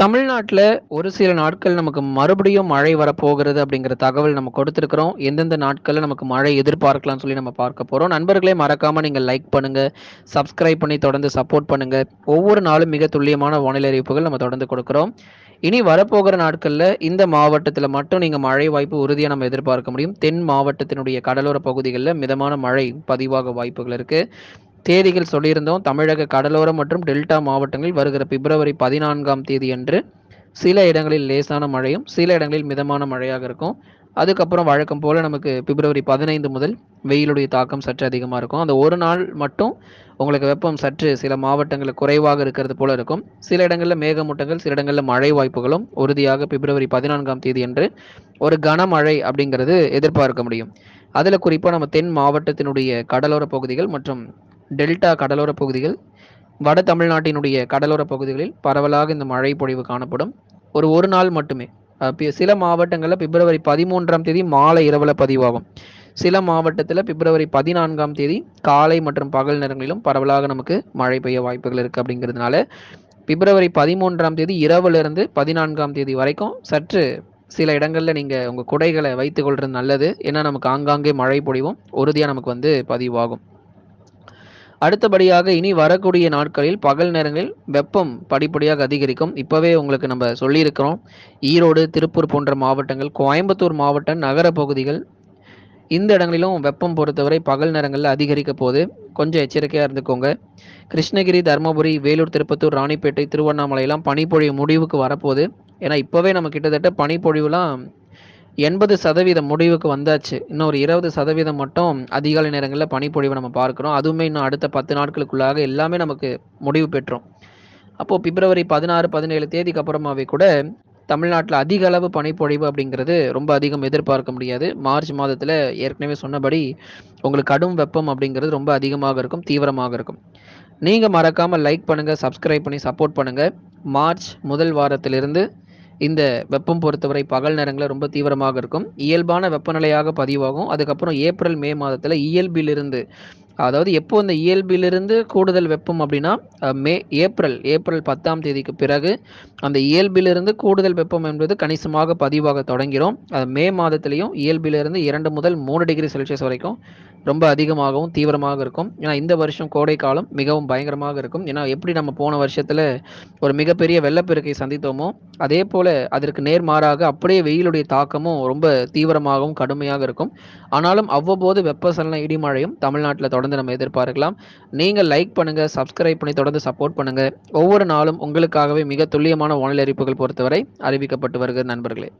தமிழ்நாட்டில் ஒரு சில நாட்கள் நமக்கு மறுபடியும் மழை வரப்போகிறது அப்படிங்கிற தகவல் நம்ம கொடுத்துருக்குறோம். எந்தெந்த நாட்களில் நமக்கு மழை எதிர்பார்க்கலாம்னு சொல்லி நம்ம பார்க்க போகிறோம் நண்பர்களே மறக்காமல் நீங்கள் லைக் பண்ணுங்கள் சப்ஸ்கிரைப் பண்ணி தொடர்ந்து சப்போர்ட் பண்ணுங்கள் ஒவ்வொரு நாளும் மிக துல்லியமான வானிலை அறிவிப்புகள் நம்ம தொடர்ந்து கொடுக்குறோம். இனி வரப்போகிற நாட்களில் இந்த மாவட்டத்தில் மட்டும் நீங்கள் மழை வாய்ப்பு உறுதியாக நம்ம எதிர்பார்க்க முடியும். தென் மாவட்டத்தினுடைய கடலோர பகுதிகளில் மிதமான மழை பதிவாக வாய்ப்புகள் இருக்குது தேதிகள் சொல்லியிருந்தோம். தமிழக கடலோர மற்றும் டெல்டா மாவட்டங்களில் வருகிற பிப்ரவரி பதினான்காம் தேதி அன்று சில இடங்களில் லேசான மழையும் சில இடங்களில் மிதமான மழையாக இருக்கும். அதுக்கப்புறம் வழக்கம் போல் நமக்கு பிப்ரவரி பதினைந்து முதல் வெயிலுடைய தாக்கம் சற்று அதிகமாக இருக்கும். அந்த ஒரு நாள் மட்டும் உங்களுக்கு வெப்பம் சற்று சில மாவட்டங்களில் குறைவாக இருக்கிறது போல இருக்கும். சில இடங்களில் மேகமூட்டங்கள் சில இடங்களில் மழை வாய்ப்புகளும் உறுதியாக பிப்ரவரி பதினான்காம் தேதி அன்று ஒரு கனமழை அப்படிங்கிறது எதிர்பார்க்க முடியும். அதில் குறிப்பாக நம்ம தென் மாவட்டத்தினுடைய கடலோர பகுதிகள் மற்றும் டெல்டா கடலோர பகுதிகள் வட தமிழ்நாட்டினுடைய கடலோர பகுதிகளில் பரவலாக இந்த மழை பொழிவு காணப்படும். ஒரு ஒரு நாள் மட்டுமே. சில மாவட்டங்களில் பிப்ரவரி பதிமூன்றாம் தேதி மாலை இரவில் பதிவாகும். சில மாவட்டத்தில் பிப்ரவரி பதினான்காம் தேதி காலை மற்றும் பகல் நேரங்களிலும் பரவலாக நமக்கு மழை பெய்ய வாய்ப்புகள் இருக்குது அப்படிங்கிறதுனால பிப்ரவரி பதிமூன்றாம் தேதி இரவுலேருந்து பதினான்காம் தேதி வரைக்கும் சற்று சில இடங்களில் நீங்கள் உங்கள் குடைகளை வைத்துக்கொள்வது நல்லது. ஏன்னா நமக்கு ஆங்காங்கே மழை பொழிவும் உறுதியாக நமக்கு வந்து பதிவாகும். அடுத்தபடியாக இனி வரக்கூடிய நாட்களில் பகல் நேரங்களில் வெப்பம் படிப்படியாக அதிகரிக்கும். இப்போவே உங்களுக்கு நம்ம சொல்லியிருக்கிறோம். ஈரோடு திருப்பூர் போன்ற மாவட்டங்கள் கோயம்புத்தூர் மாவட்டம் நகர பகுதிகள் இந்த இடங்களிலும் வெப்பம் பொறுத்தவரை பகல் நேரங்களில் அதிகரிக்க போது கொஞ்சம் எச்சரிக்கையாக இருந்துக்கோங்க. கிருஷ்ணகிரி தருமபுரி வேலூர் திருப்பத்தூர் ராணிப்பேட்டை திருவண்ணாமலையெல்லாம் பனிப்பொழிவு முடிவுக்கு வரப்போகுது. ஏன்னா இப்போவே நம்ம கிட்டத்தட்ட பனிப்பொழிவுலாம் எண்பது சதவீதம் முடிவுக்கு வந்தாச்சு. இன்னும் ஒரு இருபது சதவீதம் மட்டும் அதிகாலை நேரங்களில் பனிப்பொழிவை நம்ம பார்க்குறோம். அதுவுமே இன்னும் அடுத்த பத்து நாட்களுக்குள்ளாக எல்லாமே நமக்கு முடிவு பெற்றோம். அப்போது பிப்ரவரி பதினாறு பதினேழு தேதிக்கு அப்புறமாவே கூட தமிழ்நாட்டில் அதிக அளவு பனிப்பொழிவு அப்படிங்கிறது ரொம்ப அதிகம் எதிர்பார்க்க முடியாது. மார்ச் மாதத்தில் ஏற்கனவே சொன்னபடி உங்களுக்கு கடும் வெப்பம் அப்படிங்கிறது ரொம்ப அதிகமாக இருக்கும் தீவிரமாக இருக்கும். நீங்கள் மறக்காமல் லைக் பண்ணுங்கள் சப்ஸ்கிரைப் பண்ணி சப்போர்ட் பண்ணுங்கள் மார்ச் முதல் வாரத்திலிருந்து இந்த வெப்பம் பொறுத்தவரை பகல் நேரங்களில் ரொம்ப தீவிரமாக இருக்கும். இயல்பான வெப்பநிலையாக பதிவாகும். அதுக்கப்புறம் ஏப்ரல் மே மாதத்தில் இயல்பிலிருந்து அதாவது எப்போ இந்த இயல்பிலிருந்து கூடுதல் வெப்பம் அப்படின்னா மே ஏப்ரல் ஏப்ரல் பத்தாம் தேதிக்கு பிறகு அந்த இயல்பிலிருந்து கூடுதல் வெப்பம் என்பது கணிசமாக பதிவாக தொடங்கிறோம் அது மே மாதத்திலையும் இயல்பிலிருந்து இரண்டு முதல் மூணு டிகிரி செல்சியஸ் வரைக்கும் ரொம்ப அதிகமாகவும் தீவிரமாக இருக்கும். ஏன்னா இந்த வருஷம் கோடை காலம் மிகவும் பயங்கரமாக இருக்கும். ஏன்னா எப்படி நம்ம போன வருஷத்தில் ஒரு மிகப்பெரிய வெள்ளப்பெருக்கை சந்தித்தோமோ அதே போல் அதற்கு நேர்மாறாக அப்படியே வெயிலுடைய தாக்கமும் ரொம்ப தீவிரமாகவும் கடுமையாக இருக்கும். ஆனாலும் அவ்வப்போது வெப்பசலன இடிமழையும் தமிழ்நாட்டில் தொடர்ந்து நம்ம எதிர்பார்க்கலாம். நீங்கள் லைக் பண்ணுங்கள் சப்ஸ்கிரைப் பண்ணி தொடர்ந்து சப்போர்ட் பண்ணுங்கள் ஒவ்வொரு நாளும் உங்களுக்காகவே மிக துல்லியமான வானிலை அறிவிப்புகள் பொறுத்தவரை அறிவிக்கப்பட்டு வருகிற நண்பர்களே.